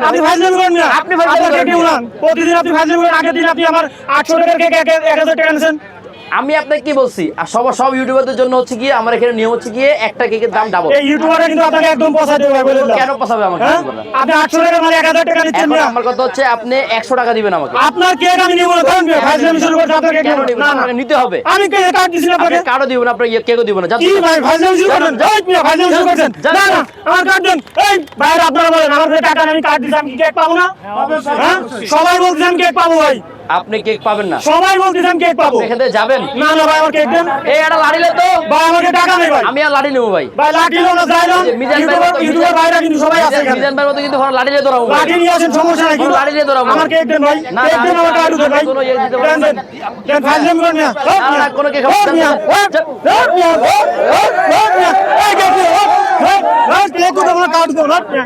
আপনি ফাইনাল করেন না। আপনি ফাইনাল করেন। প্রতিদিন আপনি ফাইজলামি করেন আগের দিন আপনি আমার আটশো টাকার কেক এক এক হাজার টাকা নিয়েছেন আমি আপনাকে কি বলছি? আর সব সব ইউটিউবারদের জন্য হচ্ছে গিয়ে আমার এখানে নিয়ম হচ্ছে গিয়ে একটা কেকের দাম ডাবল এই ইউটিউবাররা কিন্তু আপনাকে একদম পয়সা দেবে ভাই, বলে দিলাম। কেন পোষাবে আমাকে হ্যাঁ? আপনি আটশো টাকার মানে এক হাজার টাকা নিচ্ছেন না। আমার কথা হচ্ছে আপনি একশো টাকা দিবেন আমাকে। আপনার কেক আমি নিব না ধরেন ফাইজলামি শুরু করছে আপনার কেক কেন নিব না। না নিতে হবে। আমি কে কার্ড দিছি না আপনি আপনাকে কার্ডও দিবেন আপনার ইয়ে কেকও দিবেন না। কি ভাই ফাইজলামি শুরু যান, এই মিয়া, ফাইজলামি শুরু করছেন। যান, না না আমার কার্ড দেন এই ভাইয়ের আপনারা বলেন আমার কাছে টাকা নেই, আমি কার্ড দিছি আমি কি কেক পাবো না? হ্যাঁ সবাই বলছেন আমি কেক পাবো ভাই। আপনি কেক পাবেন না সবাই আমি কেক পাবো আপনি যাবেন না না ভাই আমার কেক দেন এই একটা লাড়িলে তো ভাই আমাকে টাকা নেই ভাই আমি আর লাড়ি নেব ভাই ভাই লাঠি লো না যাই না মিজান ভাই ইউটিউবার ভাইরা কিন্তু সবাই আছে এখানে মিজান ভাইয়ের মতো কিন্তু ঘরে লাড়ি দিয়ে ধরাবো ভাই। লাঠি নিয়ে আসেন সমস্যা নাই কিন্তু দিয়ে ধরাবো। আমার কেক দেন ভাই না, কেক না, দেন আমার আমি- কার্ড দেন ভাই কোনো ইয়ে দিতে দেন পারব দেন না। দেন না না, না, কোনো কেক হবে না। এই কেক ধর ধর কেক তো আমার দেন ধর মিয়া